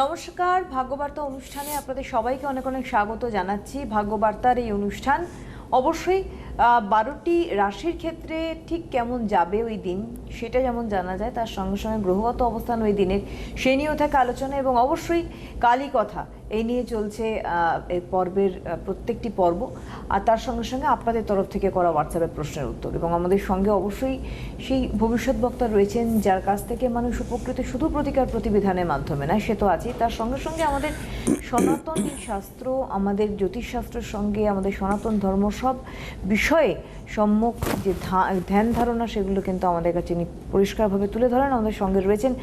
নমস্কার, ভাগ্যবার্তা অনুষ্ঠানে আপনাদের সবাইকে অনেক অনেক স্বাগত জানাচ্ছি। ভাগ্যবার্তার এই অনুষ্ঠান অবশ্যই বারোটি রাশির ক্ষেত্রে ঠিক কেমন যাবে ওই দিন সেটা যেমন জানা যায়, তার সঙ্গে সঙ্গে গ্রহগত অবস্থান ওই দিনের। সে নিয়েও থাকে আলোচনা এবং অবশ্যই কালী কথা এই নিয়ে চলছে এই পর্বের প্রত্যেকটি পর্ব। আর তার সঙ্গে সঙ্গে আপনাদের তরফ থেকে করা হোয়াটসঅ্যাপের প্রশ্নের উত্তর। এবং আমাদের সঙ্গে অবশ্যই সেই ভবিষ্যৎ বক্তা রয়েছেন, যার কাছ থেকে মানুষ উপকৃত শুধু প্রতিকার প্রতিবিধানের মাধ্যমে নয়, সে তো আছেই। তার সঙ্গে সঙ্গে আমাদের সনাতন শাস্ত্র, আমাদের জ্যোতিষশাস্ত্রের সঙ্গে আমাদের সনাতন ধর্ম সব বিষয়ে সম্মুখ যে ধ্যান ধারণা, সেগুলো কিন্তু আমাদের কাছে উনি পরিষ্কারভাবে তুলে ধরেন। আমাদের সঙ্গে রয়েছেন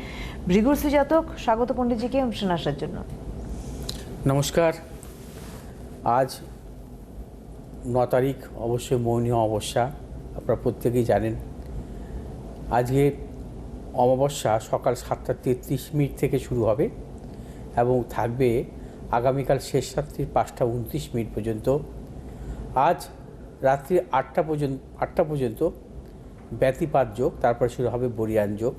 ভৃগুশ্রী জাতক। স্বাগত পণ্ডিতজিকে অনুষ্ঠানে আসার জন্য। নমস্কার। আজ ন তারিখ, অবশ্যই মৌনীয় অমাবস্যা, আপনারা প্রত্যেকেই জানেন। আজকে অমাবস্যা সকাল সাতটা তেত্রিশ মিনিট থেকে শুরু হবে এবং থাকবে আগামীকাল শেষ রাত্রি পাঁচটা উনত্রিশ মিনিট পর্যন্ত। আজ রাত্রি আটটা পর্যন্ত আটটা পর্যন্ত ব্যতিপাত যোগ, তারপর শুরু হবে বরিয়ান যোগ।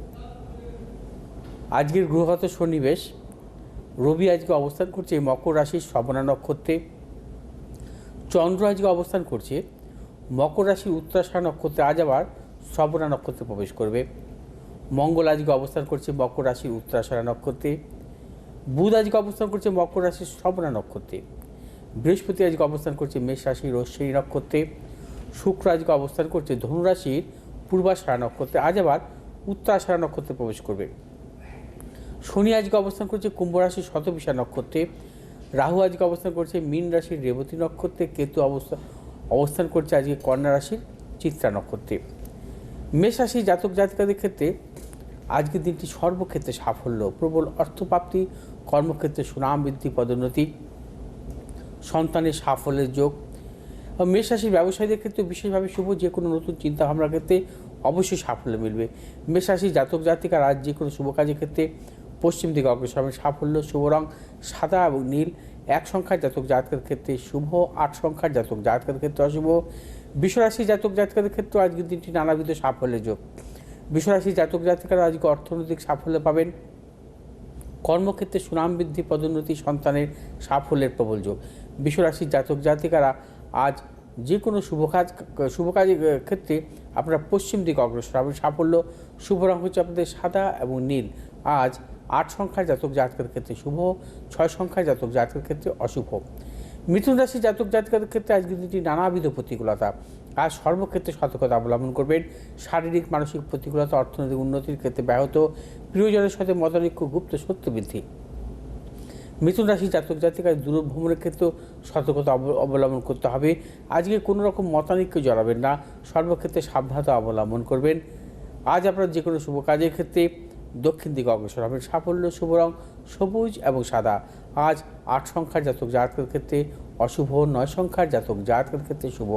আজকের গ্রহগত সন্নিবেশ রবি আজকে অবস্থান করছে মকর রাশির শ্রবণা নক্ষত্রে। চন্দ্র আজকে অবস্থান করছে মকর রাশির উত্তরাশা নক্ষত্রে, আজ আবার শ্রবণা নক্ষত্রে প্রবেশ করবে। মঙ্গল আজকে অবস্থান করছে মকর রাশির উত্তরাশারা নক্ষত্রে। বুধ আজকে অবস্থান করছে মকর রাশির শ্রবণা নক্ষত্রে। বৃহস্পতি আজকে অবস্থান করছে মেষ রাশির রশ্মি নক্ষত্রে। শুক্র আজকে অবস্থান করছে ধনুরাশির পূর্বাশারা নক্ষত্রে, আজ আবার উত্তরাশারা নক্ষত্রে প্রবেশ করবে। শনি আজকে অবস্থান করছে কুম্ভ রাশির শতবিশা নক্ষত্রে। রাহু আজকে অবস্থান করছে মীন রাশির রেবতী নক্ষত্রে। কেতু অবস্থা অবস্থান করছে আজকে কন্যা রাশির চিত্রা নক্ষত্রে। মেষ রাশির জাতক জাতিকাদের ক্ষেত্রে আজকের দিনটি সর্বক্ষেত্রে সাফল্য, প্রবল অর্থপ্রাপ্তি, কর্মক্ষেত্রে সুনাম বৃদ্ধি, পদোন্নতি, সন্তানের সাফল্যের যোগ। মেষ রাশির ব্যবসায়ীদের ক্ষেত্রে বিশেষভাবে শুভ, যে কোনো নতুন চিন্তাভাবনার ক্ষেত্রে অবশ্যই সাফল্য মিলবে। মেষ জাতক জাতিকার আজ যে কোনো শুভ কাজের ক্ষেত্রে পশ্চিম দিকে অগ্রসর হবে। সাফল্য, শুভ রং, সাদা এবং নীল। এক সংখ্যার জাতক জাতকের ক্ষেত্রে শুভ, আট সংখ্যার জাতক জাতকের ক্ষেত্রে অশুভ। বিশ্বরাশি জাতক জাতকের ক্ষেত্রে আজকের দিনটি নানাবিধ সাফল্যের যোগ। বিশ্বরাশি জাতক জাতিকারা আজকে অর্থনৈতিক সাফল্য পাবেন। কর্মক্ষেত্রে সুনাম বৃদ্ধি, পদোন্নতি, সন্তানের সাফল্যের প্রবল যোগ। বিশ্বরাশির জাতক জাতিকারা আজ যে কোনো শুভ কাজ, শুভ কাজের ক্ষেত্রে আপনারা পশ্চিম দিকে অগ্রসর হবেন। সাফল্য, শুভ রং হচ্ছে আপনাদের সাদা এবং নীল। আজ আট সংখ্যার জাতক জাতকের ক্ষেত্রে শুভ, ছয় সংখ্যার জাতক জাতকের ক্ষেত্রে অশুভ। মিথুন রাশি জাতক জাতকের ক্ষেত্রে আজকের দিনটি নানাবিধ প্রতিকূলতা। আজ সর্বক্ষেত্রে সতর্কতা অবলম্বন করবেন। শারীরিক, মানসিক প্রতিকূলতা, অর্থনৈতিক উন্নতির ক্ষেত্রে ব্যাহত। প্রিয়জনের সাথে মতানৈক্য, গুপ্ত সত্য বৃদ্ধি। মিথুন রাশি জাতক জাতিকায় দূরভ্রমণের ক্ষেত্রেও সতর্কতা অব- অবলম্বন করতে হবে। আজকে কোনো রকম মতানৈক্য জড়াবেন না। সর্বক্ষেত্রে সাবধানতা অবলম্বন করবেন। আজ আপনার যে কোনো শুভ কাজের ক্ষেত্রে দক্ষিণ দিকে অগ্রসর হবেন সাফল্য, শুভ রং, সবুজ এবং সাদা। আজ আট সংখ্যার জাতক জাতকের ক্ষেত্রে অশুভ, নয় সংখ্যার জাতক জাতকের ক্ষেত্রে শুভ।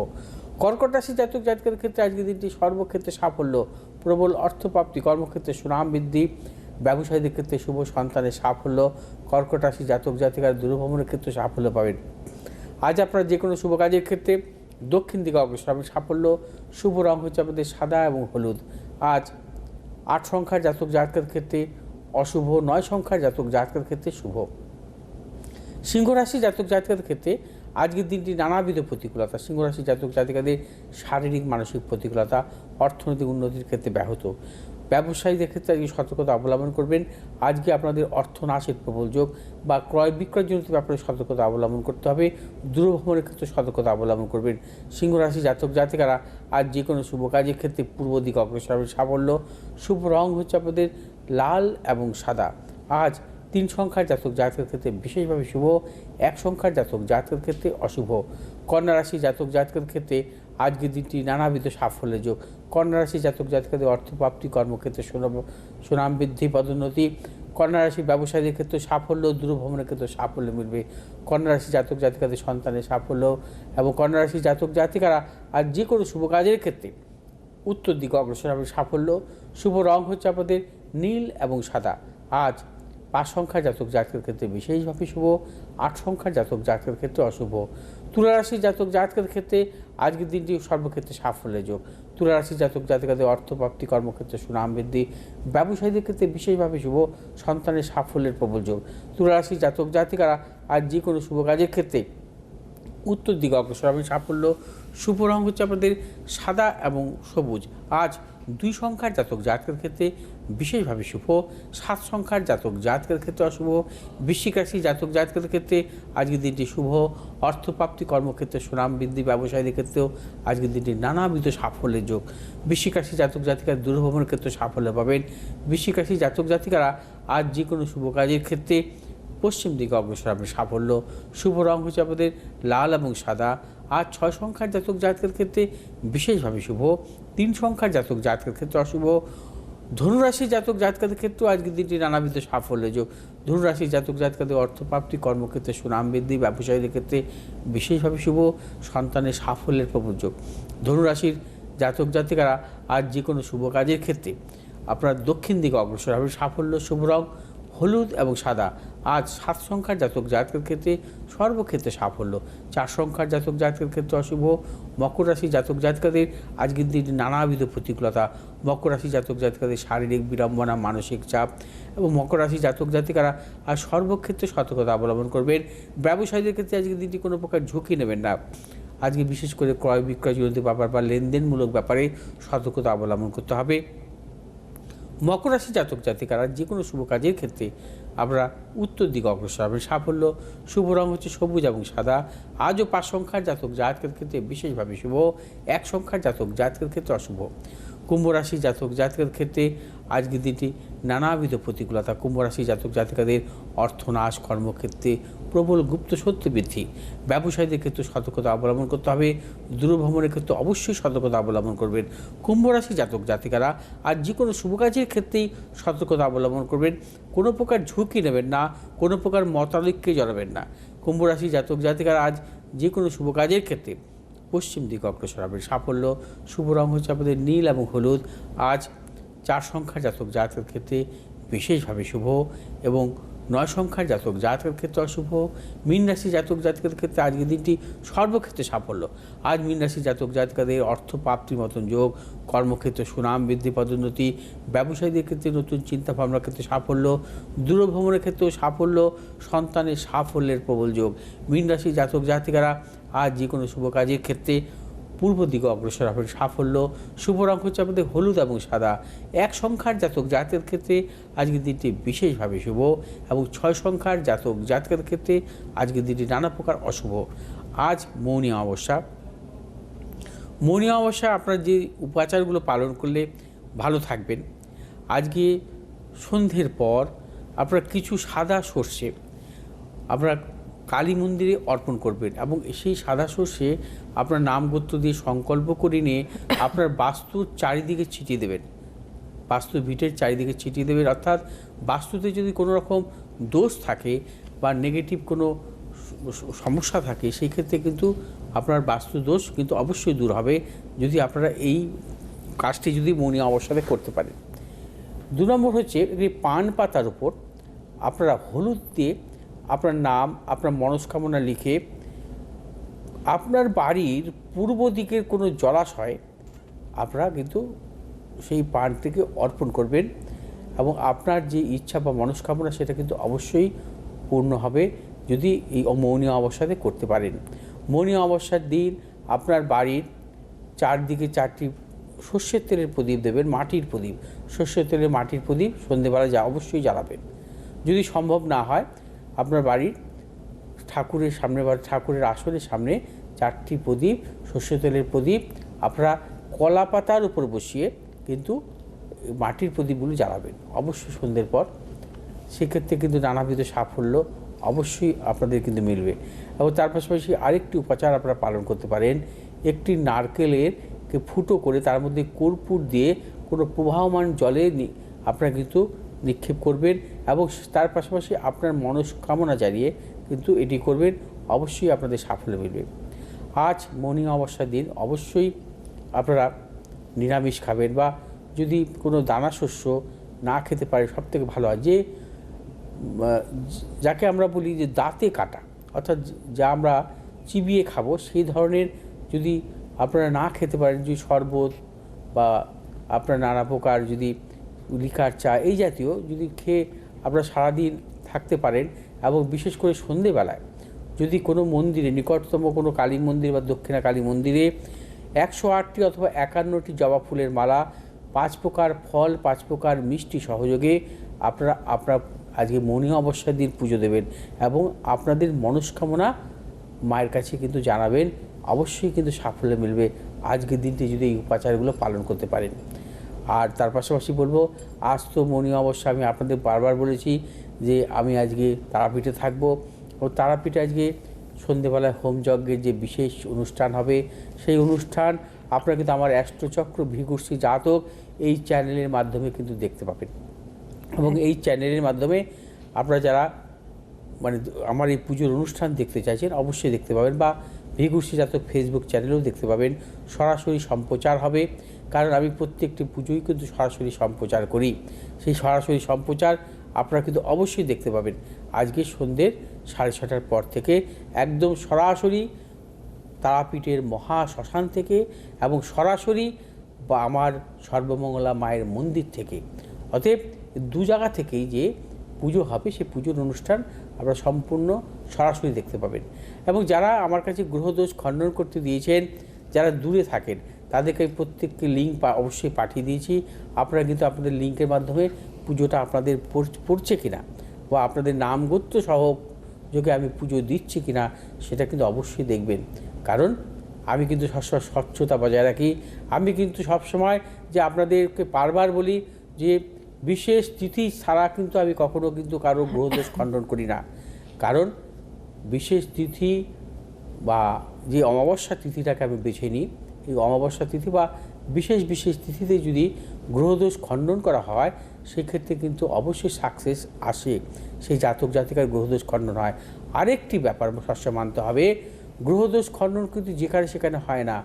কর্কট রাশি জাতক জাতকের ক্ষেত্রে আজকের দিনটি সর্বক্ষেত্রে সাফল্য, প্রবল অর্থপ্রাপ্তি, কর্মক্ষেত্রে সুনাম বৃদ্ধি, ব্যবসায়ীদের ক্ষেত্রে শুভ সন্তানের সাফল্য, কর্কট রাশি জাতক জাতিকার দূরভ্রমণের ক্ষেত্রে সাফল্য পাবেন। আজ আপনারা যে কোনো শুভ কাজের ক্ষেত্রে দক্ষিণ দিকে অগ্রসর হবেন সাফল্য, শুভ রং হচ্ছে আপনাদের সাদা এবং হলুদ। আজ আট সংখ্যার জাতক জাতকের ক্ষেত্রে অশুভ, নয় সংখ্যার জাতক জাতকের ক্ষেত্রে শুভ। সিংহ রাশি জাতক জাতিকাদের ক্ষেত্রে আজকের দিনটি নানাবিধ প্রতিকূলতা। সিংহ রাশি জাতক জাতিকাদের শারীরিক, মানসিক প্রতিকূলতা, অর্থনৈতিক উন্নতির ক্ষেত্রে ব্যাহত। ব্যবসায়ীদের ক্ষেত্রে আজকে সতর্কতা অবলম্বন করবেন। আজকে আপনাদের অর্থনাশের প্রবল যোগ বা ক্রয় বিক্রয়জনিত ব্যাপারে সতর্কতা অবলম্বন করতে হবে। দূরভ্রমণের ক্ষেত্রে সতর্কতা অবলম্বন করবেন। সিংহ রাশি জাতক জাতিকারা আজ যে কোনো শুভ কাজের ক্ষেত্রে পূর্ব দিকে অগ্রসর হবে সাফল্য। শুভ রং হচ্ছে আপনাদের লাল এবং সাদা। আজ তিন সংখ্যার জাতক জাতকের ক্ষেত্রে বিশেষভাবে শুভ, এক সংখ্যার জাতক জাতকের ক্ষেত্রে অশুভ। কন্যা রাশি জাতক জাতকের ক্ষেত্রে আজকের দিনটি নানাবিধ সাফল্যের যোগ। কন্যা রাশি জাতক জাতকের অর্থপ্রাপ্তি কর্মক্ষেত্রে সুনাম সুনাম বৃদ্ধি, পদোন্নতি। কন্যা রাশির ব্যবসায়ীদের ক্ষেত্রে সাফল্য, দূরভ্রমণের ক্ষেত্রে সাফল্য মিলবে। কন্যা রাশি জাতক জাতিকাদের সন্তানের সাফল্য এবং কন্যা রাশি জাতক জাতিকারা আর যে কোনো শুভ কাজের ক্ষেত্রে উত্তর দিকে অগ্রসর হবে। সাফল্য, শুভ রং হচ্ছে আমাদের নীল এবং সাদা। আজ পাঁচ সংখ্যার জাতক জাতকের ক্ষেত্রে বিশেষভাবে শুভ, আট সংখ্যার জাতক জাতকের ক্ষেত্রে অশুভ। তুলারাশির জাতক জাতকের ক্ষেত্রে আজকের দিনটি সর্বক্ষেত্রে সাফল্যের যোগ। তুলারাশির জাতক জাতিকাদের অর্থপ্রাপ্তি, কর্মক্ষেত্রে সুনাম বৃদ্ধি, ব্যবসায়ীদের ক্ষেত্রে বিশেষভাবে শুভ, সন্তানের সাফল্যের প্রবল যোগ। তুলারাশির জাতক জাতিকারা আজ যে কোনো শুভ কাজের ক্ষেত্রে উত্তর দিকে অগ্রসর হবে। সাফল্য, শুভ রং হচ্ছে আপনাদের সাদা এবং সবুজ। আজ দুই সংখ্যার জাতক জাতকের ক্ষেত্রে বিশেষভাবে শুভ, সাত সংখ্যার জাতক জাতকের ক্ষেত্রে অশুভ বৃশ্চিক রাশি জাতক জাতকের ক্ষেত্রে আজকের দিনটি শুভ, অর্থপ্রাপ্তি কর্মক্ষেত্রে সুনাম বৃদ্ধি, ব্যবসায়ীদের ক্ষেত্রেও আজকের দিনটি নানাবিধ সাফল্যের যোগ। বৃশ্চিক রাশি জাতক জাতিকার দূরভ্রমণের ক্ষেত্রে সাফল্য পাবেন। বৃশ্চিক রাশি জাতক জাতিকারা আজ যে কোনো শুভ কাজের ক্ষেত্রে পশ্চিম দিকে অগ্রসর হবে সাফল্য। শুভ রং হচ্ছে আমাদের লাল এবং সাদা। আর ছয় সংখ্যার জাতক জাতকের ক্ষেত্রে বিশেষভাবে শুভ, তিন সংখ্যার জাতক জাতকের ক্ষেত্রে অশুভ, ধনুরাশি জাতক জাতকাদের ক্ষেত্রেও আজকের দিনটি নানাবিধ সাফল্য যোগ। ধনুরাশি জাতক জাতকাদের অর্থপ্রাপ্তি, কর্মক্ষেত্রে সুনাম বৃদ্ধি, ব্যবসায়ীদের ক্ষেত্রে বিশেষভাবে শুভ, সন্তানের সাফল্যের প্রবর্যোগ ধনুরাশির জাতক জাতিকারা আজ যে কোনো শুভ কাজের ক্ষেত্রে আপনার দক্ষিণ দিকে অগ্রসর হবে। সাফল্য, শুভ রং, হলুদ এবং সাদা। আজ সাত সংখ্যার জাতক জাতকের ক্ষেত্রে সর্বক্ষেত্রে সাফল্য। চার সংখ্যার জাতক জাতকের ক্ষেত্রে অশুভ। মকর রাশি জাতক জাতকাদের আজকের দিনটি নানাবিধ প্রতিকূলতা। মকর রাশি জাতক জাতকাদের শারীরিক বিড়ম্বনা, মানসিক চাপ এবং মকর রাশি জাতক জাতিকারা আর সর্বক্ষেত্রে সতর্কতা অবলম্বন করবেন। ব্যবসায়ীদের ক্ষেত্রে আজকের দিনটি কোনো প্রকার ঝুঁকি নেবেন না। আজকে বিশেষ করে ক্রয় বিক্রয় জনিত ব্যাপার বা লেনদেনমূলক ব্যাপারে সতর্কতা অবলম্বন করতে হবে। মকর রাশি জাতক জাতিকারা যে কোনো শুভ কাজের ক্ষেত্রে আমরা উত্তর দিকে অগ্রসর হবেন সাফল্য, শুভ রং হচ্ছে সবুজ এবং সাদা। আজও পাঁচ সংখ্যার জাতক, জাতকের ক্ষেত্রে বিশেষভাবে শুভ। এক সংখ্যার জাতক, জাতকের ক্ষেত্রে অশুভ। কুম্ভ রাশি জাতক, জাতকের ক্ষেত্রে আজকের দিনটি নানাবিধ প্রতিকূলতা। কুম্ভরাশি জাতক, জাতিকাদের অর্থনাশ, কর্মক্ষেত্রে প্রবল গুপ্ত সত্য বৃদ্ধি। ব্যবসায়ীদের ক্ষেত্রে সতর্কতা অবলম্বন করতে হবে। দূরভ্রমণের ক্ষেত্রে অবশ্যই সতর্কতা অবলম্বন করবেন। কুম্ভ রাশি জাতক, জাতিকারা আর যে কোনো শুভ কাজের ক্ষেত্রেই সতর্কতা অবলম্বন করবেন। কোনো প্রকার ঝুঁকি নেবেন না, কোনো প্রকার মতালিককে জড়াবেন না। কুম্ভ রাশি জাতক, জাতিকারা আজ যে কোনো শুভ কাজের ক্ষেত্রে পশ্চিম দিকে অগ্রসর হবে। সাফল্য, শুভ রং হচ্ছে আমাদের নীল এবং হলুদ। আজ চার সংখ্যা জাতক, জাতকের ক্ষেত্রে বিশেষভাবে শুভ এবং নয় সংখ্যার জাতক। জাতকের ক্ষেত্রে অশুভ, মীন রাশি জাতক জাতকের ক্ষেত্রে আজকের দিনটি সর্বক্ষেত্রে সাফল্য। আজ মীন রাশি জাতক জাতকাদের অর্থ প্রাপ্তির মতন যোগ, কর্মক্ষেত্রে সুনাম বৃদ্ধি, পদোন্নতি, ব্যবসায়ীদের ক্ষেত্রে নতুন চিন্তা ভাবনার ক্ষেত্রে সাফল্য, দূরভ্রমণের ক্ষেত্রেও সাফল্য, সন্তানের সাফল্যের প্রবল যোগ। মীন রাশি জাতক জাতিকারা আজ যে কোনো শুভ কাজের ক্ষেত্রে পূর্ব দিকে অগ্রসর হবেন। সাফল্য, শুভ রং হচ্ছে আমাদের হলুদ এবং সাদা। এক সংখ্যার জাতক জাতকের ক্ষেত্রে আজকের দিনটি বিশেষভাবে শুভ এবং ছয় সংখ্যার জাতক জাতকের ক্ষেত্রে আজকের দিনটি নানা প্রকার অশুভ। আজ মৌনী অমাবস্যা। মৌনী অমাবস্যা আপনার যে উপাচারগুলো পালন করলে ভালো থাকবেন। আজকে সন্ধ্যের পর আপনারা কিছু সাদা সর্ষে, আপনারা কালী মন্দিরে অর্পণ করবেন এবং সেই সাদা সর্ষে আপনার নাম গোত্র দিয়ে সংকল্প করে নিয়ে আপনার বাস্তুর চারিদিকে ছিটিয়ে দেবেন। বাস্তু ভিটের চারিদিকে ছিটিয়ে দেবেন। অর্থাৎ বাস্তুতে যদি কোনো রকম দোষ থাকে বা নেগেটিভ কোনো সমস্যা থাকে, সেই ক্ষেত্রে কিন্তু আপনার বাস্তু দোষ কিন্তু অবশ্যই দূর হবে যদি আপনারা এই কাজটি যদি মনে অবস্থাতে করতে পারেন। দু নম্বর হচ্ছে পান পাতার উপর আপনারা হলুদ দিয়ে আপনার নাম, আপনার মনস্কামনা লিখে আপনার বাড়ির পূর্ব দিকের কোনো জলাশয় আপনারা কিন্তু সেই পানটিকে অর্পণ করবেন এবং আপনার যে ইচ্ছা বা মনস্কামনা সেটা কিন্তু অবশ্যই পূর্ণ হবে যদি এই মৌনী অবস্থাতে করতে পারেন। মৌনী অমাবস্যার দিন আপনার বাড়ির চারদিকে চারটি সর্ষের তেলের প্রদীপ দেবেন, মাটির প্রদীপ। সর্ষের তেলের মাটির প্রদীপ সন্ধেবেলা যা অবশ্যই জ্বালাবেন। যদি সম্ভব না হয় আপনার বাড়ির ঠাকুরের সামনে বা ঠাকুরের আসনের সামনে চারটি প্রদীপ, সর্ষে তেলের প্রদীপ, আপনারা কলা পাতার উপর বসিয়ে কিন্তু মাটির প্রদীপগুলো জ্বালাবেন। অবশ্যই সন্ধ্যের পর। সেক্ষেত্রে কিন্তু নানাবিধ সাফল্য অবশ্যই আপনাদের কিন্তু মিলবে। এবং তার পাশাপাশি আরেকটি উপাচার আপনারা পালন করতে পারেন। একটি নারকেলের ফুটো করে তার মধ্যে কর্পূর দিয়ে কোনো প্রবাহমান জলে আপনারা কিন্তু নিক্ষেপ করবেন এবং তার পাশাপাশি আপনার মনস্কামনা জানিয়ে কিন্তু এটি করবেন, অবশ্যই আপনাদের সাফল্য মিলবে। আজ মনি অমাবস্যার দিন, অবশ্যই আপনারা নিরামিষ খাবেন বা যদি কোনো দানা শস্য না খেতে পারে সব থেকে ভালো হয় যে যাকে আমরা বলি যে দাঁতে কাটা, অর্থাৎ যা আমরা চিবিয়ে খাব, সেই ধরনের যদি আপনারা না খেতে পারেন, যদি শরবত বা আপনার নানা প্রকার যদি লিকার চা, এই জাতীয় যদি খেয়ে আপনারা সারাদিন থাকতে পারেন এবং বিশেষ করে সন্ধেবেলায় যদি কোনো মন্দিরে, নিকটতম কোনো কালী মন্দির বা দক্ষিণা কালী মন্দিরে একশো আটটি অথবা একান্নটি জবা ফুলের মালা, পাঁচ প্রকার ফল, পাঁচ প্রকার মিষ্টি সহযোগে আপনারা, আপনার আজকে মনি অবস্যার দিন পুজো দেবেন এবং আপনাদের মনস্কামনা মায়ের কাছে কিন্তু জানাবেন। অবশ্যই কিন্তু সাফল্য মিলবে। আজকের দিনটি যদি এই উপাচারগুলো পালন করতে পারেন। আর তার পাশাপাশি বলব, আজ তো মনি অবশ্যই আমি আপনাদের বারবার বলেছি যে আমি আজকে তারাপীঠে থাকব। ও তারাপীঠে আজকে সন্ধেবেলায় হোম যজ্ঞের যে বিশেষ অনুষ্ঠান হবে, সেই অনুষ্ঠান আপনারা কিন্তু আমার অ্যাস্ট্রচক্র ভিগুর্সি জাতক এই চ্যানেলের মাধ্যমে কিন্তু দেখতে পাবেন। এবং এই চ্যানেলের মাধ্যমে আপনারা যারা মানে আমার এই পুজোর অনুষ্ঠান দেখতে চাইছেন, অবশ্যই দেখতে পাবেন বা ভিগুর্সি জাতক ফেসবুক চ্যানেলেও দেখতে পাবেন। সরাসরি সম্প্রচার হবে, কারণ আমি প্রত্যেকটি পুজোই কিন্তু সরাসরি সম্প্রচার করি। সেই সরাসরি সম্প্রচার আপনারা কিন্তু অবশ্যই দেখতে পাবেন। আজকে সন্ধ্যের সাড়ে ছটার পর থেকে একদম সরাসরি তারাপীঠের মহা শ্মশান থেকে এবং সরাসরি বা আমার সর্বমঙ্গলা মায়ের মন্দির থেকে। অতএব দু জায়গা থেকেই যে পুজো হবে সেই পুজোর অনুষ্ঠান আপনারা সম্পূর্ণ সরাসরি দেখতে পাবেন। এবং যারা আমার কাছে গ্রহদোষ খণ্ডন করতে দিয়েছেন, যারা দূরে থাকেন, তাদেরকে আমি প্রত্যেকটি লিঙ্ক অবশ্যই পাঠিয়ে দিয়েছি। আপনারা কিন্তু আপনাদের লিঙ্কের মাধ্যমে পুজোটা আপনাদের পড়- পড়ছে কিনা বা আপনাদের নাম গোত্র সহ যোগে আমি পুজো দিচ্ছি কিনা, সেটা কিন্তু অবশ্যই দেখবেন। কারণ আমি কিন্তু সবসময় স্বচ্ছতা বজায় রাখি। আমি কিন্তু সবসময় যে আপনাদেরকে বারবার বলি যে বিশেষ তিথি ছাড়া কিন্তু আমি কখনো কিন্তু কারও গ্রহদোষ খণ্ডন করি না। কারণ বিশেষ তিথি বা যে অমাবস্যা তিথিটাকে আমি বেছে নিই, এই অমাবস্যা তিথি বা বিশেষ বিশেষ তিথিতে যদি গ্রহদোষ খণ্ডন করা হয়, সেক্ষেত্রে কিন্তু অবশ্যই সাকসেস আসে। সেই জাতক জাতিকার গ্রহদোষ খণ্ডন হয়। আরেকটি ব্যাপার সবসময় মানতে হবে, গ্রহদোষ খণ্ডন কিন্তু যেখানে সেখানে হয় না।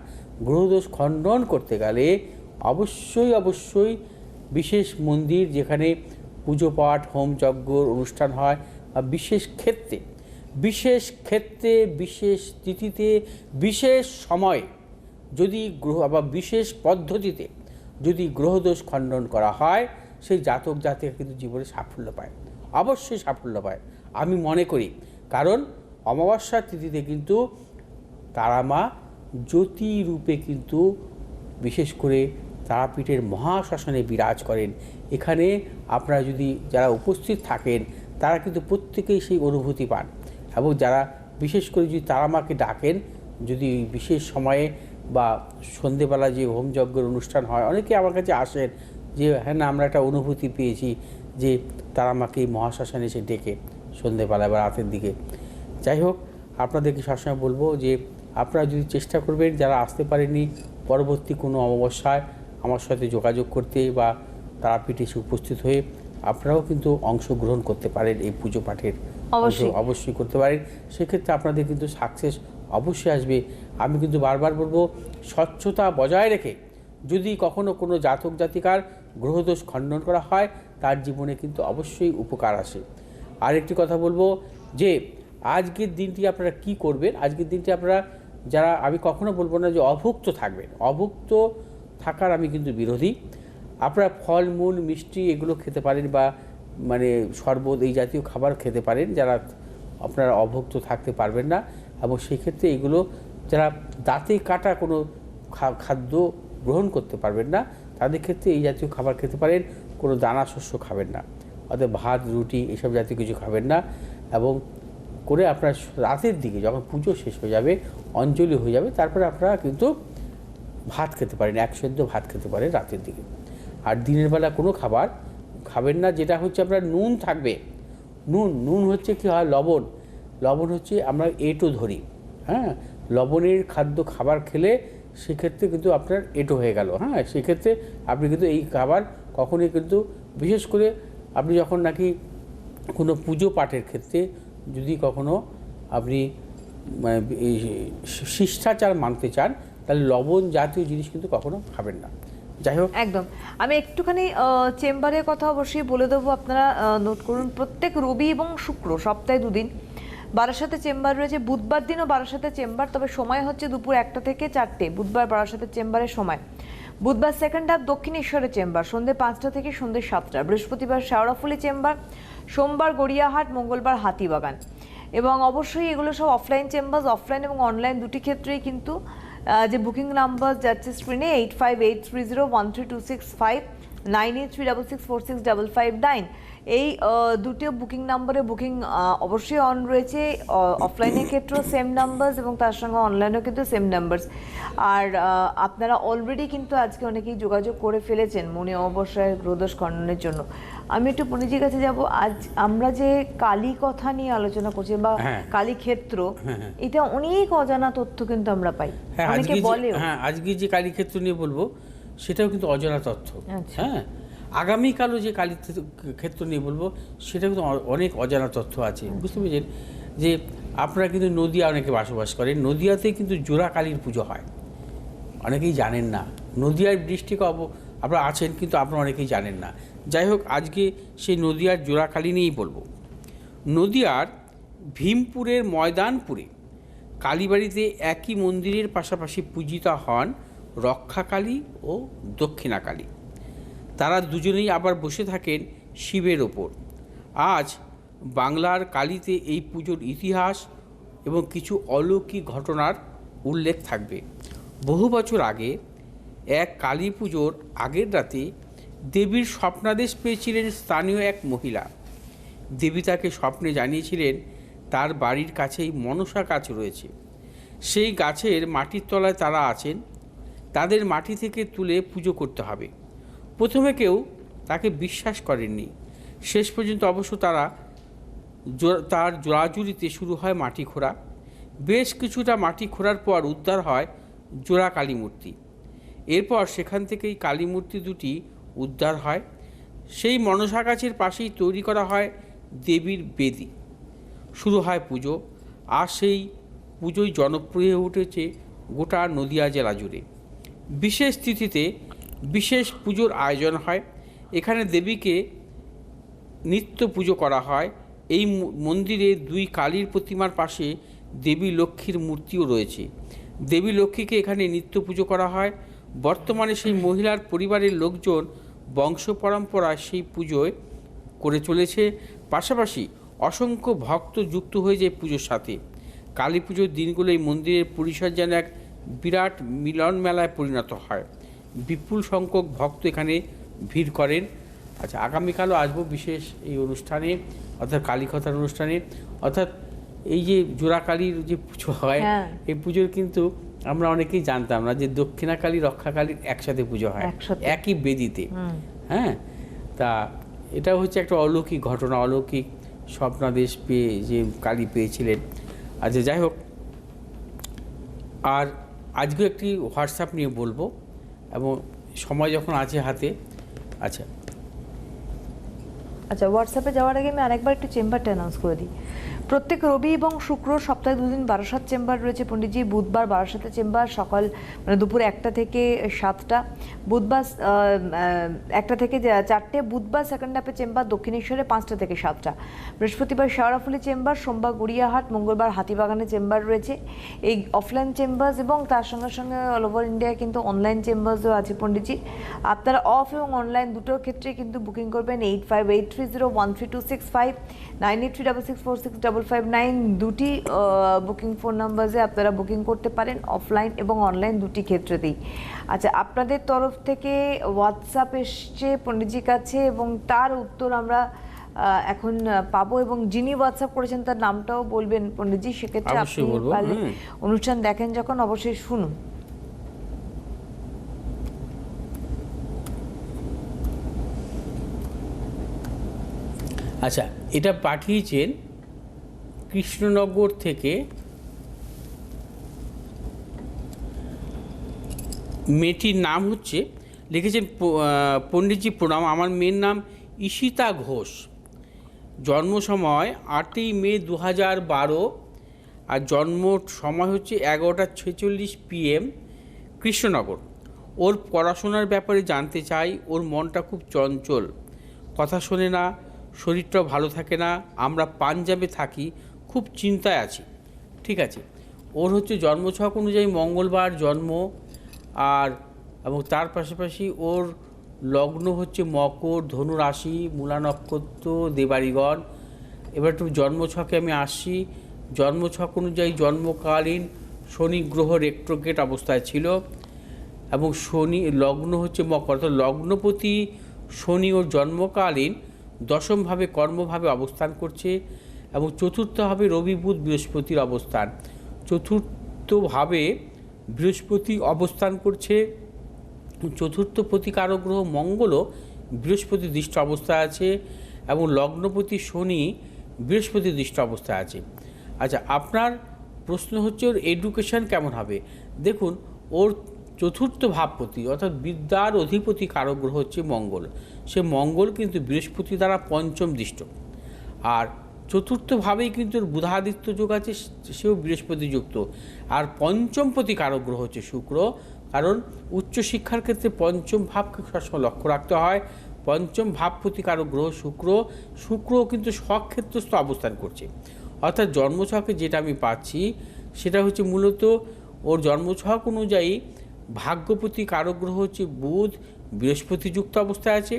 গ্রহদোষ খণ্ডন করতে গেলে অবশ্যই অবশ্যই বিশেষ মন্দির যেখানে পুজো পাঠ, হোম যজ্ঞর অনুষ্ঠান হয়, বা বিশেষ ক্ষেত্রে বিশেষ ক্ষেত্রে, বিশেষ তিথিতে, বিশেষ সময়ে যদি গ্রহ, বা বিশেষ পদ্ধতিতে যদি গ্রহদোষ খণ্ডন করা হয়, সেই জাতক জাতিকা কিন্তু জীবনে সাফল্য পায়। অবশ্যই সাফল্য পায়। আমি মনে করি, কারণ অমাবস্যার তিথিতে কিন্তু তারা মা রূপে কিন্তু বিশেষ করে তারাপীঠের মহাশ্মশানে বিরাজ করেন। এখানে আপনারা যদি যারা উপস্থিত থাকেন, তারা কিন্তু প্রত্যেকেই সেই অনুভূতি পান। এবং যারা বিশেষ করে যদি তারা মাকে ডাকেন, যদি বিশেষ সময়ে বা সন্ধেবেলা যে হোমযজ্ঞের অনুষ্ঠান হয়, অনেকে আমার কাছে আসেন যে হ্যাঁ না, আমরা একটা অনুভূতি পেয়েছি যে তারা মাকে মহাশ্মশানে এসে ডেকে সন্ধেবেলা বা রাতের দিকে। যাই হোক, আপনাদেরকে সবসময় বলব যে, আপনারা যদি চেষ্টা করবেন, যারা আসতে পারেননি, পরবর্তী কোনো অমাবস্যায় আমার সাথে যোগাযোগ করতে বা তারাপীঠে এসে উপস্থিত হয়ে আপনারাও কিন্তু অংশগ্রহণ করতে পারেন এই পুজো পাঠের অবশ্যই। অবশ্যই করতে পারেন। সেক্ষেত্রে আপনাদের কিন্তু সাকসেস অবশ্যই আসবে। আমি কিন্তু বারবার বলব স্বচ্ছতা বজায় রেখে যদি কখনো কোনো জাতক জাতিকার গ্রহদোষ খণ্ডন করা হয় তার জীবনে কিন্তু অবশ্যই উপকার আসে। আরেকটি কথা বলব যে আজকের দিনটি আপনারা কি করবেন? আজকের দিনটি আপনারা যারা আমি কখনো বলব না যে অভুক্ত থাকবেন। অভুক্ত থাকার আমি কিন্তু বিরোধী। আপনারা ফলমূল মিষ্টি এগুলো খেতে পারেন বা মানে শরবত এই জাতীয় খাবার খেতে পারেন, যারা আপনারা অভুক্ত থাকতে পারবেন না। এবং সেক্ষেত্রে এগুলো যারা দাঁতে কাটা কোনো খাদ্য গ্রহণ করতে পারবেন না, তাদের ক্ষেত্রে এই জাতীয় খাবার খেতে পারেন, কোনো দানা শস্য খাবেন না। অর্থাৎ ভাত, রুটি এসব জাতীয় কিছু খাবেন না। এবং করে আপনার রাতের দিকে যখন পুজো শেষ হয়ে যাবে, অঞ্জলি হয়ে যাবে, তারপরে আপনারা কিন্তু ভাত খেতে পারেন, এক সেদ্ধ ভাত খেতে পারেন রাতের দিকে। আর দিনের বেলা কোনো খাবার খাবেন না, যেটা হচ্ছে আপনার নুন থাকবে। নুন নুন হচ্ছে কি হয়? লবণ। লবণ হচ্ছে আমরা এটো ধরি হ্যাঁ? লবণের খাদ্য খাবার খেলে সেক্ষেত্রে কিন্তু আপনার এটো হয়ে গেল হ্যাঁ? সেক্ষেত্রে আপনি কিন্তু এই খাবার কখনোই কিন্তু, বিশেষ করে আপনি যখন নাকি কোনো পুজো পাঠের ক্ষেত্রে যদি কখনো আপনি মানে শিষ্টাচার মানতে চান তাহলে লবণ জাতীয় জিনিস কিন্তু কখনো খাবেন না। যাই হোক। একদম। আমি একটুখানি চেম্বারের কথা অবশ্যই বলে দেবো। আপনারা নোট করুন, প্রত্যেক রবি এবং শুক্র সপ্তাহে দুদিন বারাসাতে চেম্বার রয়েছে। বুধবার দিনও বারাসাতে চেম্বার, তবে সময় হচ্ছে দুপুর একটা থেকে চারটে। বুধবার বারাসাতে চেম্বারের সময়। বুধবার সেকেন্ড হাফ দক্ষিণেশ্বরের চেম্বার সন্ধ্যে পাঁচটা থেকে সন্ধ্যে সাতটা। বৃহস্পতিবার শেওড়াফুলি চেম্বার, সোমবার গড়িয়াহাট, মঙ্গলবার হাতিবাগান। এবং অবশ্যই এগুলো সব অফলাইন চেম্বার অফলাইন এবং অনলাইন দুটি ক্ষেত্রেই কিন্তু যে বুকিং নাম্বার যাচ্ছে স্ক্রিনে eight five eight three zero one three two six five nine eight three double six four six double five nine এই দুটো বুকিং নাম্বারে বুকিং অবশ্যই অন রয়েছে। অফলাইনের ক্ষেত্রেও সেম নাম্বারস এবং তার সঙ্গে অনলাইনেও কিন্তু সেম নাম্বারস আর আপনারা অলরেডি কিন্তু আজকে অনেকেই যোগাযোগ করে ফেলেছেন মনে অবশ্যই রোদস খণ্ডনের জন্য। আমি একটু পণ্ডিজির কাছে যাব। আজ আমরা যে কালী কথা নিয়ে আলোচনা করছি বা হ্যাঁ। কালী ক্ষেত্র এটা অনেক অজানা তথ্য কিন্তু আমরা পাই। হ্যাঁ অনেকে বলেও। হ্যাঁ আজকে যে কালীক্ষেত্র নিয়ে বলব সেটাও কিন্তু অজানা তথ্য। আচ্ছা। হ্যাঁ আগামীকালও যে কালী ক্ষেত্র নিয়ে বলব সেটা কিন্তু অনেক অজানা তথ্য আছে। বুঝতে পেরেছেন? যে আপনারা কিন্তু নদিয়া অনেকে বসবাস করেন নদিয়াতে কিন্তু জোড়া কালীর পুজো হয়। অনেকেই জানেন না। নদিয়ার ডিস্ট্রিক্ট অব আপনারা আছেন কিন্তু আপনারা অনেকেই জানেন না। যাই হোক আজকে সেই নদিয়ার জোড়াকালী নিয়েই বলব। নদিয়ার ভীমপুরের ময়দানপুরে কালীবাড়িতে একই মন্দিরের পাশাপাশি পূজিতা হন রক্ষাকালী ও দক্ষিণাকালী। তারা দুজনেই আবার বসে থাকেন শিবের ওপর। আজ বাংলার কালীতে এই পুজোর ইতিহাস এবং কিছু অলৌকিক ঘটনার উল্লেখ থাকবে। বহু বছর আগে এক কালী পুজোর আগের রাতে দেবীর স্বপ্নাদেশ পেয়েছিলেন স্থানীয় এক মহিলা। দেবী তাকে স্বপ্নে জানিয়েছিলেন, তার বাড়ির কাছেই মনসা গাছ রয়েছে। সেই গাছের মাটির তলায় তারা আছেন। তাদের মাটি থেকে তুলে পুজো করতে হবে। প্রথমে কেউ তাকে বিশ্বাস করেননি। শেষ পর্যন্ত অবশ্য তারা তার জোড়াজুড়িতে শুরু হয় মাটি খোঁড়া। বেশ কিছুটা মাটি খোঁড়ার পর উদ্ধার হয় জোড়া কালী মূর্তি এরপর সেখান থেকেই কালী মূর্তি দুটি উদ্ধার হয়। সেই মনসা গাছের পাশেই তৈরি করা হয় দেবীর বেদি। শুরু হয় পুজো, আর সেই পুজোই জনপ্রিয় হয়ে উঠেছে গোটা নদিয়া জেলা জুড়ে। বিশেষ তিথিতে বিশেষ পুজোর আয়োজন হয়। এখানে দেবীকে নিত্য পুজো করা হয়। এই মন্দিরে দুই কালীর প্রতিমার পাশে দেবী লক্ষ্মীর মূর্তিও রয়েছে। দেবী লক্ষ্মীকে এখানে নিত্য পুজো করা হয়। বর্তমানে সেই মহিলার পরিবারের লোকজন বংশ পরম্পরায় সেই পুজোয় করে চলেছে। পাশাপাশি অসংখ্য ভক্ত যুক্ত হয়ে যায় পুজোর সাথে। কালী পুজোর দিনগুলো এই মন্দিরের পরিসর যেন এক বিরাট মিলন মেলায় পরিণত হয়। বিপুল সংখ্যক ভক্ত এখানে ভিড় করেন। আচ্ছা আগামীকালও আসব বিশেষ এই অনুষ্ঠানে অর্থাৎ কালীকথার অনুষ্ঠানে। অর্থাৎ এই যে জোড়াকালীর যে পুজো হয় হ্যাঁ। এই পুজোর কিন্তু আমরা অনেকেই জানতাম না যে দক্ষিণাকালী রক্ষাকালীর একসাথে পুজো হয়। একই বেদিতে। হ্যাঁ? তা এটা হচ্ছে একটা অলৌকিক ঘটনা অলৌকিক স্বপ্নাদেশ পেয়ে যে কালী পেয়েছিলেন। আচ্ছা যাই হোক। আর আজকে একটি হোয়াটসঅ্যাপ নিয়ে বলব এবং সময় যখন আছে হাতে আচ্ছা। আচ্ছা হোয়াটসঅ্যাপে যাওয়ার আগে আমি আরেকবার একটু চেম্বারটা অ্যানাউন্স করে দিই। প্রত্যেক রবি এবং শুক্র সপ্তাহে দুদিন বারাসাত চেম্বার রয়েছে পণ্ডিতজি। বুধবার বারাসাতে চেম্বার, সকাল মানে দুপুর একটা থেকে সাতটা। বুধবার একটা থেকে চারটে। বুধবার সেকেন্ড হাফে চেম্বার, দক্ষিণেশ্বরে পাঁচটা থেকে সাতটা। বৃহস্পতিবার শেওড়াফুলি চেম্বার, সোমবার গড়িয়াহাট, মঙ্গলবার হাতিবাগানে চেম্বার রয়েছে। এই অফলাইন চেম্বার্স এবং তার সঙ্গে সঙ্গে অল ওভার ইন্ডিয়া কিন্তু অনলাইন চেম্বার্সও আছে পণ্ডিতজি। আপনারা অফ এবং অনলাইন দুটোর ক্ষেত্রে কিন্তু বুকিং করবেন eight five eight three zero one three two six five nine eight three double six four six double five nine দুটি বুকিং ফোন নাম্বারে আপনারা বুকিং করতে পারেন অফলাইন এবং অনলাইন দুটি ক্ষেত্রেতেই। আচ্ছা আপনাদের তরফ থেকে হোয়াটসঅ্যাপ এসছে পণ্ডিতজির কাছে এবং তার উত্তর আমরা এখন পাবো এবং যিনি হোয়াটসঅ্যাপ করেছেন তার নামটাও বলবেন পণ্ডিতজি সেক্ষেত্রে আপনি পারলে অনুষ্ঠান দেখেন যখন অবশ্যই শুনুন। আচ্ছা এটা পাঠিয়েছেন কৃষ্ণনগর থেকে মেয়েটির নাম হচ্ছে, লিখেছেন পণ্ডিতজি প্রণাম। আমার মেয়ের নাম ঈশিতা ঘোষ। জন্ম সময় আটই মে দু হাজার বারো আর জন্ম সময় হচ্ছে এগারোটা ছেচল্লিশ পিএম কৃষ্ণনগর। ওর পড়াশোনার ব্যাপারে জানতে চাই, ওর মনটা খুব চঞ্চল। কথা শোনে না, শরীরটাও ভালো থাকে না, আমরা পাঞ্জাবে থাকি খুব চিন্তায় আছি, ঠিক আছে? ওর হচ্ছে জন্মছক অনুযায়ী মঙ্গলবার জন্ম, আর, এবং তার পাশাপাশি ওর লগ্ন হচ্ছে মকর ধনু রাশি মূলা নক্ষত্র দেবাড়িগণ এবার একটু জন্মছকে আমি আসছি। জন্মছক অনুযায়ী জন্মকালীন শনি গ্রহ রেক্ট্রোগেট অবস্থায় ছিল, এবং শনি, লগ্ন হচ্ছে মকর। অর্থাৎ লগ্নপতি শনি ওর জন্মকালীন দশমভাবে কর্মভাবে অবস্থান করছে এবং চতুর্থভাবে রবি, বুধ, বৃহস্পতির অবস্থান। চতুর্থভাবে বৃহস্পতি অবস্থান করছে। চতুর্থ প্রতিকারক গ্রহ মঙ্গলও বৃহস্পতি দৃষ্ট অবস্থায় আছে এবং লগ্নপতি শনি বৃহস্পতি দৃষ্ট অবস্থায় আছে। আচ্ছা আপনার প্রশ্ন হচ্ছে ওর এডুকেশন কেমন হবে? দেখুন, ওর চতুর্থ ভাবপতি অর্থাৎ বিদ্যার অধিপতি কারক গ্রহ হচ্ছে মঙ্গল। সে মঙ্গল কিন্তু বৃহস্পতি দ্বারা পঞ্চম দৃষ্ট। আর চতুর্থভাবেই কিন্তু বুধাদিত্য যোগ আছে, সেও বৃহস্পতি যুক্ত। আর পঞ্চমপতি কারক গ্রহ হচ্ছে শুক্র, কারণ উচ্চশিক্ষার ক্ষেত্রে পঞ্চম ভাবকে সবসময় লক্ষ্য রাখতে হয়। পঞ্চম ভাবপতি কারক গ্রহ শুক্র শুক্র কিন্তু স্বক্ষেত্রস্থ অবস্থান করছে। অর্থাৎ জন্মছকে যেটা আমি পাচ্ছি, সেটা হচ্ছে মূলত ওর জন্মছক অনুযায়ী ভাগ্যপতি কারক গ্রহ হচ্ছে বুধ, বৃহস্পতি যুক্ত অবস্থায় আছে।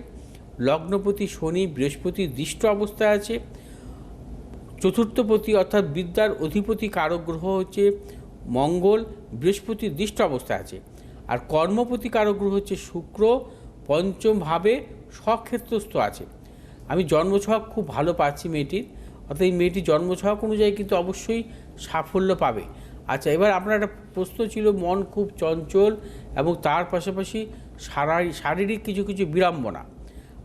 লগ্নপতি শনি, বৃহস্পতি দৃষ্ট অবস্থায় আছে। চতুর্থপতি অর্থাৎ বিদ্যার অধিপতি কারক গ্রহ হচ্ছে মঙ্গল, বৃহস্পতি দৃষ্ট অবস্থায় আছে। আর কর্মপতি কারক গ্রহ হচ্ছে শুক্র পঞ্চমভাবে স্বক্ষেত্রস্থ আছে। আমি জন্মছক খুব ভালো পাচ্ছি মেয়েটির অর্থাৎ এই মেয়েটির জন্মছক অনুযায়ী কিন্তু অবশ্যই সাফল্য পাবে। আচ্ছা এবার আপনার একটা প্রশ্ন ছিল, মন খুব চঞ্চল এবং তার পাশাপাশি শারীরিক কিছু কিছু বিড়ম্বনা।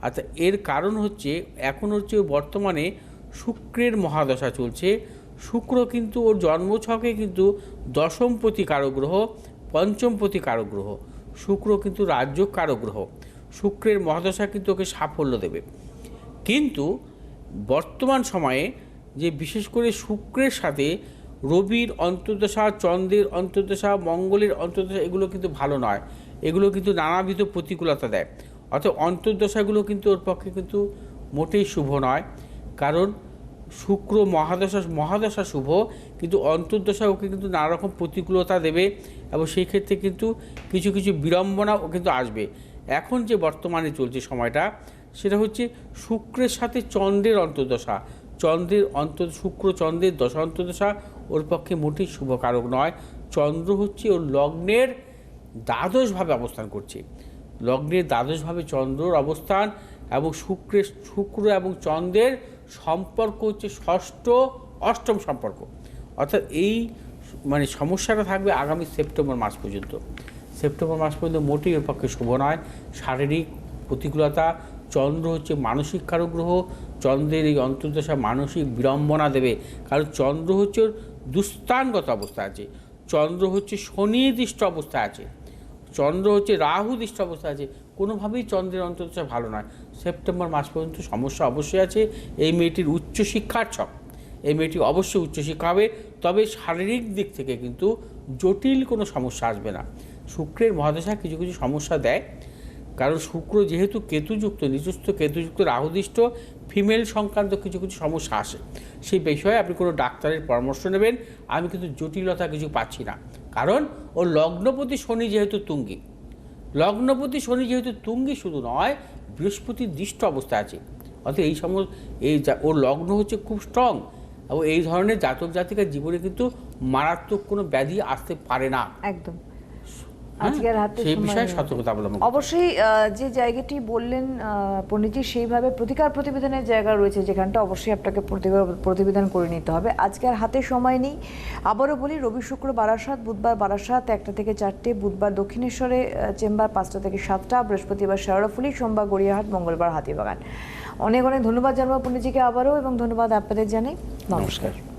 আচ্ছা এর কারণ হচ্ছে, এখন হচ্ছে বর্তমানে শুক্রের মহাদশা চলছে। শুক্র কিন্তু ওর জন্মছকে কিন্তু দশম প্রতি কারক গ্রহ পঞ্চম প্রতি কারক গ্রহ শুক্র কিন্তু রাজ্য কারক গ্রহ শুক্রের মহাদশা কিন্তু ওকে সাফল্য দেবে। কিন্তু বর্তমান সময়ে যে বিশেষ করে শুক্রের সাথে রবির অন্তর্দশা, চন্দ্রের অন্তর্দশা, মঙ্গলের অন্তর্দশা এগুলো কিন্তু ভালো নয়। এগুলো কিন্তু নানাবিধ প্রতিকূলতা দেয়। অর্থাৎ অন্তর্দশাগুলো কিন্তু ওর পক্ষে কিন্তু মোটেই শুভ নয়। কারণ শুক্র মহাদশা মহাদশা শুভ, কিন্তু অন্তর্দশা ওকে কিন্তু নানা রকম প্রতিকূলতা দেবে এবং সেই ক্ষেত্রে কিন্তু কিছু কিছু বিড়ম্বনা ও কিন্তু আসবে। এখন যে বর্তমানে চলছে সময়টা, সেটা হচ্ছে শুক্রের সাথে চন্দ্রের অন্তর্দশা। চন্দ্রের অন্ত শুক্র চন্দ্রের দশা অন্তর্দশা, ওর পক্ষে মোটেই শুভকারক নয়। চন্দ্র হচ্ছে ওর লগ্নের দ্বাদশভাবে অবস্থান করছে। লগ্নের দ্বাদশভাবে চন্দ্রর অবস্থান এবং শুক্রের, শুক্র এবং চন্দ্রের সম্পর্ক হচ্ছে ষষ্ঠ অষ্টম সম্পর্ক। অর্থাৎ এই মানে সমস্যাটা থাকবে আগামী সেপ্টেম্বর মাস পর্যন্ত। সেপ্টেম্বর মাস পর্যন্ত মোটেই ওর পক্ষে শুভ নয়। শারীরিক প্রতিকূলতা, চন্দ্র হচ্ছে মানসিক কারক গ্রহ চন্দ্রের এই অন্তর্দশা মানসিক বিড়ম্বনা দেবে। কারণ চন্দ্র হচ্ছে দুস্থানগত অবস্থা আছে। চন্দ্র হচ্ছে শনিদৃষ্ট অবস্থা আছে। চন্দ্র হচ্ছে রাহু দৃষ্ট অবস্থা আছে। কোনোভাবেই চন্দ্রের অন্তর্দশা ভালো নয়। সেপ্টেম্বর মাস পর্যন্ত সমস্যা অবশ্যই আছে। এই মেয়েটির উচ্চশিক্ষার ছক। এই মেয়েটি অবশ্যই উচ্চশিক্ষা হবে। তবে শারীরিক দিক থেকে কিন্তু জটিল কোনো সমস্যা আসবে না। শুক্রের মহাদশা কিছু কিছু সমস্যা দেয়। কারণ শুক্র যেহেতু কেতুযুক্ত নিজস্ব কেতুযুক্ত রাহুদিষ্ট, ফিমেল সংক্রান্ত কিছু কিছু সমস্যা আসে। সেই বিষয়ে আপনি কোনো ডাক্তারের পরামর্শ নেবেন। আমি কিন্তু জটিলতা কিছু পাচ্ছি না। কারণ ও লগ্নপতি শনি যেহেতু তুঙ্গি। লগ্নপতি শনি যেহেতু তুঙ্গি শুধু নয়, বৃহস্পতি দৃষ্ট অবস্থা আছে অর্থাৎ এই সম এই ওর লগ্ন হচ্ছে খুব স্ট্রং এবং এই ধরনের জাতক জাতিকার জীবনে কিন্তু মারাত্মক কোনো ব্যাধি আসতে পারে না একদম? আজকের হাতে সেই বিষয়ে সতর্কতা অবলম্বন অবশ্যই যে জায়গাটি বললেন পণ্ডিতজি সেইভাবে প্রতিকার প্রতিবেদনের জায়গা রয়েছে যেখানটা অবশ্যই আপনাকে প্রতিকার- প্রতিবেদন করে নিতে হবে। আজকে আর হাতে সময় নেই। আবারও বলি রবি শুক্র বারাসাত বুধবার বারাসাত একটা থেকে চারটে বুধবার দক্ষিণেশ্বরে চেম্বার পাঁচটা থেকে সাতটা বৃহস্পতিবার শেওড়াফুলি সোমবার গড়িয়াহাট মঙ্গলবার হাতিবাগান। অনেক অনেক ধন্যবাদ জানাব পণ্ডিতজিকে আবারও এবং ধন্যবাদ আপনাদের জানাই নমস্কার।